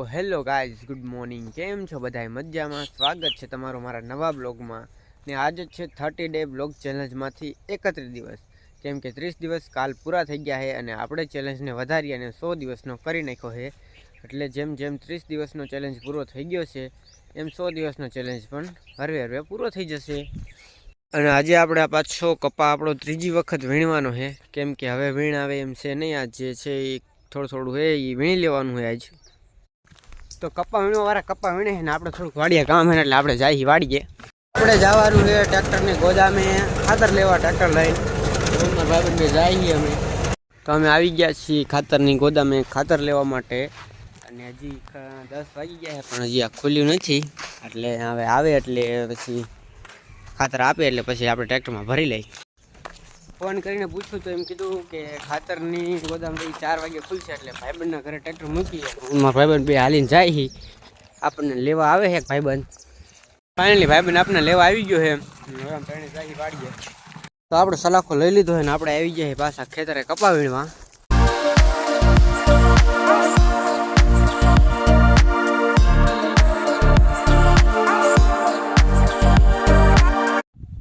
Hello guys, good morning. કેમ છો બધાય? મજામાં? સ્વાગત છે તમારું મારા નવા બ્લોગમાં. ને આજે છે થર્ટી ડે બ્લોગ ચેલેન્જમાંથી એકત્રીસ દિવસ. કેમ કે ત્રીસ દિવસ કાલ પૂરા થઈ ગયા છે અને આપણે ચેલેન્જને વધારી અને સો દિવસનો કરી નાખ્યો છે એટલે જેમ જેમ ત્રીસ દિવસનો ચેલેન્જ પૂરો થઈ ગયો છે, એમ સો દિવસનો ચેલેન્જ પણ હરવે હરવે પૂરો થઈ જશે. અને આજે આપણે આ પાછો કપા આપણો ત્રીજી વખત વીણવાનો છે કેમ કે હવે વીણ આવે એમ છે નહીં આજ છે એ થોડું થોડું છે એ વીણી લેવાનું છે આજ. તો કપ્પા વીણવા વાળા કપ્પા વીણે ને આપણે થોડુંક વાડીએ કામ હે એટલે આપણે જાય વાડીએ. આપણે જવાનું છે ટ્રેક્ટરની ગોદામે ખાતર લેવા ટ્રેક્ટર લઈને. ભાઈ જઈએ અમે. તો અમે આવી ગયા છીએ ખાતરની ગોદામે ખાતર લેવા માટે. અને હજી દસ વાગી ગયા છે પણ હજી આ ખુલ્યું નથી. એટલે હવે આવે એટલે પછી ખાતર આપે એટલે પછી આપણે ટ્રેક્ટરમાં ભરી લઈ ફોન કરીને પૂછ્યું તો એમ કીધું કે ખાતરની ગોદામ ભાઈ ચાર વાગે ખુલશે એટલે ભાઈબંધના ઘરે ટ્રેક્ટર મૂકીએ. મારા ભાઈબંધ બે હાલીને જાય હી. આપણને લેવા આવે છે ભાઈબંધ. ફાઇનલી ભાઈબંધ આપણને લેવા આવી ગયો છે તો આપણે સલાખો લઈ લીધો છે ને આપણે આવી ગયા પાછા ખેતરે કપા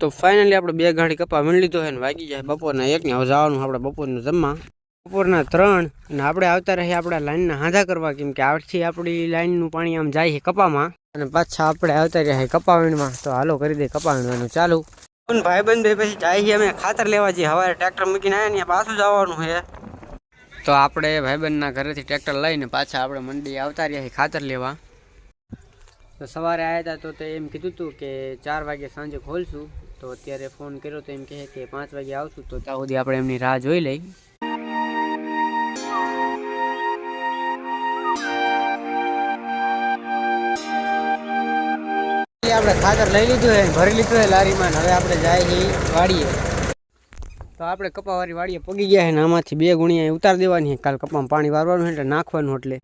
તો ફાઇનલી આપણે બે ગાડી કપા વીણ લીધો હોય ને વાગી જાય બપોરના એક ને હવે જવાનું આપણે બપોરનું જમવા. બપોરના ત્રણ અને આપણે આવતા રહીએ આપણા લાઈનના હાંધા કરવા, કેમ કે આવથી આપણી લાઈનનું પાણી આમ જાય છે કપામાં. અને પાછા આપણે આવતા રહ્યા કપા વીણમાં તો હાલો કરી દે કપા વીણવાનું ચાલુ. ભાઈ બંધ પછી જાય છે, અમે ખાતર લેવા જઈએ. હવારે ટ્રેક્ટર મૂકીને આવ્યા ને પાછું જવાનું છે. તો આપણે ભાઈબંધના ઘરેથી ટ્રેક્ટર લઈને પાછા આપણે મંડી આવતા રહ્યા ખાતર લેવા. તો સવારે આવ્યા હતા તે એમ કીધું હતું કે ચાર વાગે સાંજે ખોલશું. તો અત્યારે ફોન કર્યો તો એમ કહે કે પાંચ વાગે આવશું તો ત્યાં સુધી આપણે એમની રાહ જોઈ લઈ આપણે ખાતર લઈ લીધું છે, ભરી લીધું છે લારીમાં હવે આપણે જાય છીએ વાડીએ. તો આપણે કપાવાળી વાડીએ પગી ગયા છે ને આમાંથી બે ગુણિયા ઉતાર દેવાની કાલ કપામાં પાણી વારવાનું એટલે નાખવાનું એટલે.